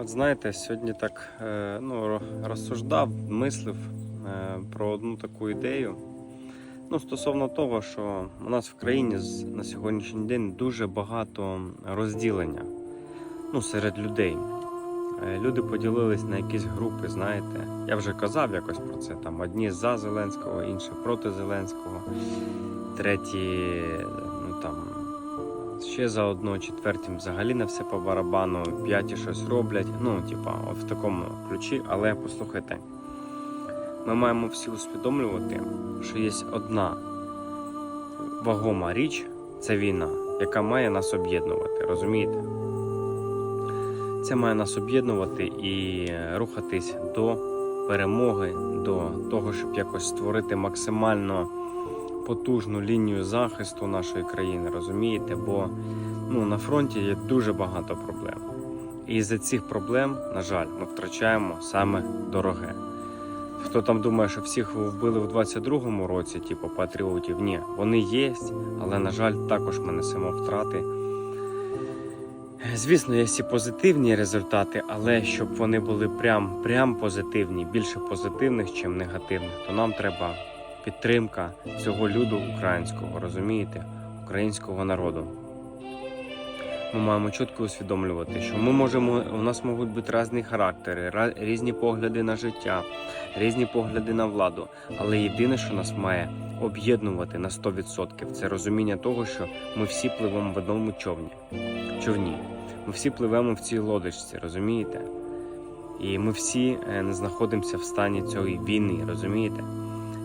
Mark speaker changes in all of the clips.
Speaker 1: От знаєте, сьогодні так е, ну, розсуждав, мислив е, про одну таку ідею. Ну, стосовно того, що у нас в країні на сьогоднішній день дуже багато розділення ну, серед людей. Е, Люди поділились на якісь групи, знаєте. Я вже казав якось про це. Там одні за Зеленського, інші проти Зеленського, треті, ну там ще за одно, четвертім взагалі на все по барабану, п'яті щось роблять. Ну, типа, в такому ключі. Але послухайте, ми маємо всі усвідомлювати, що є одна вагома річ це війна, яка має нас об'єднувати, розумієте? Це має нас об'єднувати і рухатись до перемоги, до того, щоб якось створити максимально потужну лінію захисту нашої країни, розумієте? Бо ну, на фронті є дуже багато проблем. І з цих проблем, на жаль, ми втрачаємо саме дороге. Хто там думає, що всіх вбили в 22-му році, типу патріотів, ні, вони є, але на жаль, також ми несемо втрати. Звісно, є всі позитивні результати, але щоб вони були прям, прям позитивні, більше позитивних, чим негативних, то нам треба підтримка цього люду українського, розумієте, українського народу. Ми маємо чітко усвідомлювати, що ми можемо, у нас можуть бути різні характери, різні погляди на життя, різні погляди на владу. Але єдине, що нас має об'єднувати на 100%, це розуміння того, що ми всі пливемо в одному човні. човні. Ми всі пливемо в цій лодочці, розумієте? І ми всі е, не знаходимося в стані цієї війни, розумієте?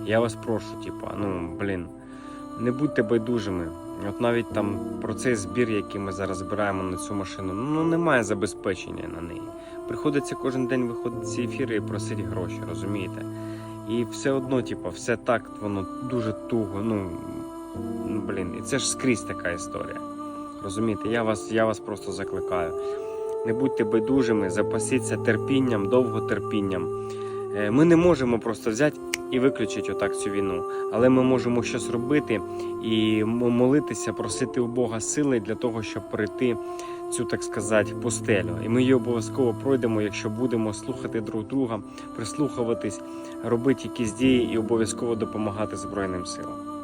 Speaker 1: Я вас прошу, типа, ну блін, не будьте байдужими. От навіть там про цей збір, який ми зараз збираємо на цю машину, ну немає забезпечення на неї. Приходиться кожен день виходити ці ефіри і просити гроші, розумієте? І все одно, типа, все так воно дуже туго. Ну ну, блін, і це ж скрізь така історія. Розумієте, я вас, я вас просто закликаю. Не будьте байдужими, запасіться терпінням, довготерпінням. Е, Ми не можемо просто взяти і виключить отак цю війну, але ми можемо щось робити і молитися, просити у Бога сили для того, щоб пройти цю, так сказати, пустелю. І ми її обов'язково пройдемо, якщо будемо слухати друг друга, прислухуватись, робити якісь дії і обов'язково допомагати Збройним силам.